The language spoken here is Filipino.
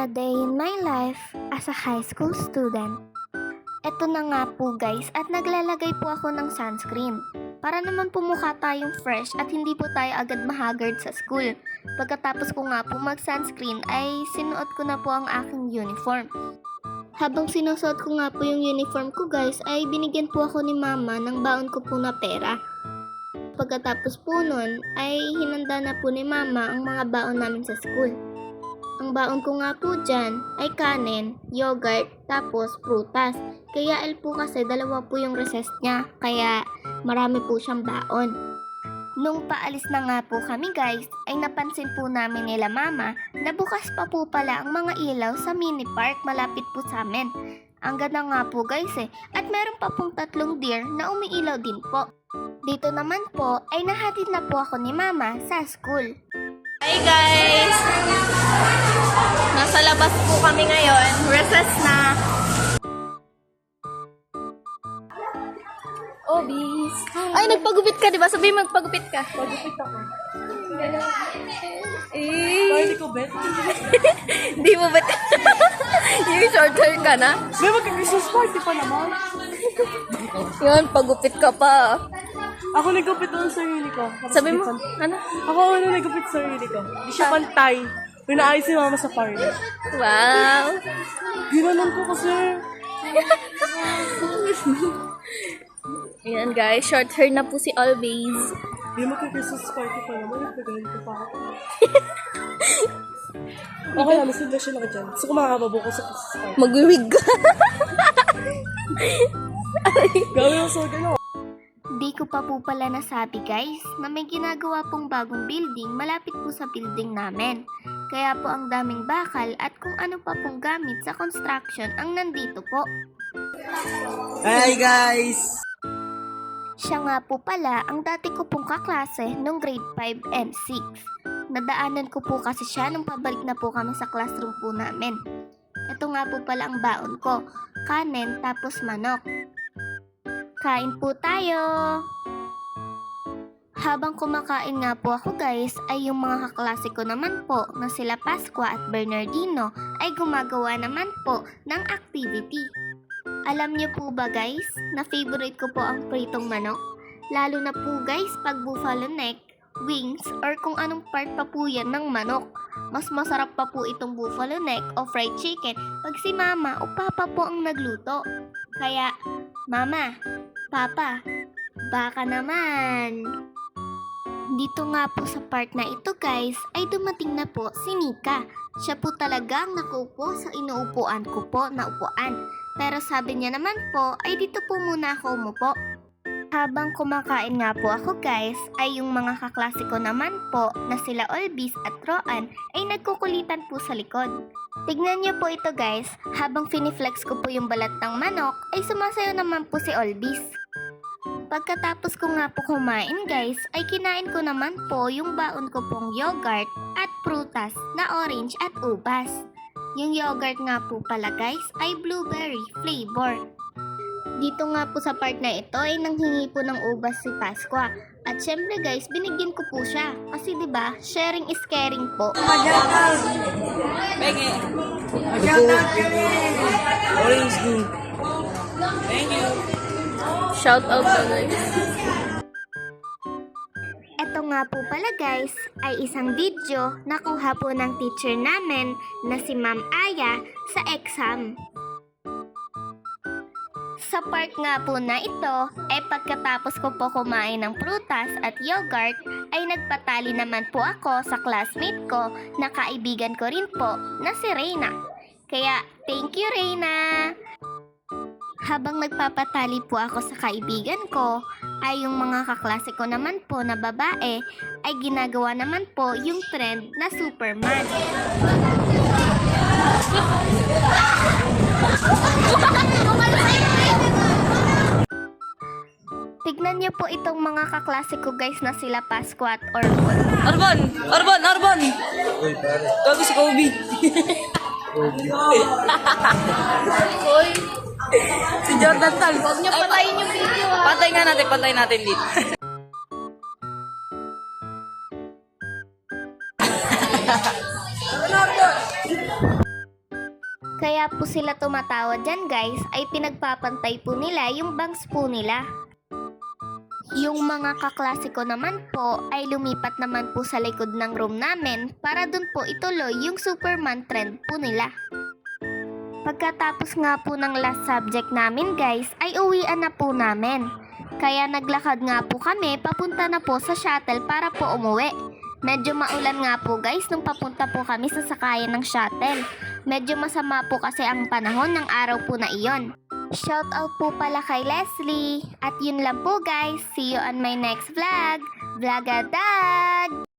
A day in my life as a high school student. Ito na nga po guys at naglalagay po ako ng sunscreen. Para naman po mukha tayong fresh at hindi po tayo agad mahagard sa school. Pagkatapos ko nga po mag-sunscreen ay sinuot ko na po ang aking uniform. Habang sinusuot ko nga po yung uniform ko guys ay binigyan po ako ni mama ng baon ko po na pera. Pagkatapos po nun ay hinanda na po ni mama ang mga baon namin sa school. Ang baon ko nga po dyan ay kanin, yogurt, tapos prutas. Kaya L po kasi dalawa po yung recess niya, kaya marami po siyang baon. Nung paalis na nga po kami guys, ay napansin po namin nila mama na bukas pa po pala ang mga ilaw sa mini park malapit po sa amin. Ang ganda nga po guys eh, at meron pa pong tatlong deer na umiilaw din po. Dito naman po ay nahatid na po ako ni mama sa school. Hi guys! Nasa labas po kami ngayon. Recess na. Obis. Ay, nagpagupit ka, di ba? Sabi mo, magpagupit ka. Pagupit ako. Eh, ko, Bet. di mo ba? Yung short hair ka na? May mag-Christmas party pa naman. Yun, pagupit ka pa. Ako nagupit doon sa sarili ko. Tapos Sabi mo, pan- ano? Ako ano nagupit sa sarili ko. Di siya pantay. Pinaayos si mama sa party. Wow. Ginanon ko kasi. Ayan guys, short hair na po si Always. Di mag-Christmas party pa naman. Nagpagaling ko pa ako. Okay lang, mas suggestion ako dyan. Gusto ko makakababo ko sa Christmas party. Mag-wig ka. Gawin yung sa gano'n. Ko pa po pala nasabi guys na may ginagawa pong bagong building malapit po sa building namin. Kaya po ang daming bakal at kung ano pa pong gamit sa construction ang nandito po. Hi guys! Siya nga po pala ang dati ko pong kaklase nung grade 5 and 6. Nadaanan ko po kasi siya nung pabalik na po kami sa classroom po namin. Ito nga po pala ang baon ko. Kanin tapos manok. Kain po tayo! Habang kumakain nga po ako guys, ay yung mga kaklase ko naman po na sila Pasqua at Bernardino ay gumagawa naman po ng activity. Alam niyo po ba guys, na favorite ko po ang pritong manok? Lalo na po guys pag buffalo neck, wings, or kung anong part pa po yan ng manok. Mas masarap pa po itong buffalo neck o fried chicken pag si mama o papa po ang nagluto. Kaya, mama, papa, baka naman. Dito nga po sa part na ito guys, ay dumating na po si Nika. Siya po talaga ang nakaupo sa inuupuan ko po na upuan. Pero sabi niya naman po, ay dito po muna ako umupo. Habang kumakain nga po ako guys, ay yung mga kaklase ko naman po na sila Olbis at Roan ay nagkukulitan po sa likod. Tignan niyo po ito guys, habang finiflex ko po yung balat ng manok, ay sumasayo naman po si Olbis. Pagkatapos ko nga po kumain guys, ay kinain ko naman po yung baon ko pong yogurt at prutas na orange at ubas. Yung yogurt nga po pala guys ay blueberry flavor. Dito nga po sa part na ito ay nanghingi po ng ubas si Pasqua. At syempre guys, binigyan ko po siya. Kasi ba sharing is caring po. Orange good. Thank you. Shout out to guys. Ito nga po pala guys, ay isang video na kuha po ng teacher namin na si Ma'am Aya sa exam. Sa part nga po na ito, ay pagkatapos ko po kumain ng prutas at yogurt, ay nagpatali naman po ako sa classmate ko na kaibigan ko rin po na si Reyna. Kaya, thank you Reyna! Habang nagpapatali po ako sa kaibigan ko, ay yung mga kaklase ko naman po na babae ay ginagawa naman po yung trend na Superman. Tignan niyo po itong mga kaklase ko guys na sila Pasqua at Orbon. Arbon! Arbon! Arbon! Uy, pare. Gago si Kobe. Si Jordan Tal. Huwag niyo patayin yung video ah. Patay nga natin, patay natin dito. Kaya po sila tumatawa dyan guys ay pinagpapantay po nila yung bangs po nila. Yung mga kaklase ko naman po ay lumipat naman po sa likod ng room namin para dun po ituloy yung Superman trend po nila. Pagkatapos nga po ng last subject namin guys ay uwian na po namin. Kaya naglakad nga po kami papunta na po sa shuttle para po umuwi. Medyo maulan nga po guys nung papunta po kami sa sakayan ng shuttle. Medyo masama po kasi ang panahon ng araw po na iyon. Shout out po pala kay Leslie. At yun lang po guys. See you on my next vlog. Vlogadad!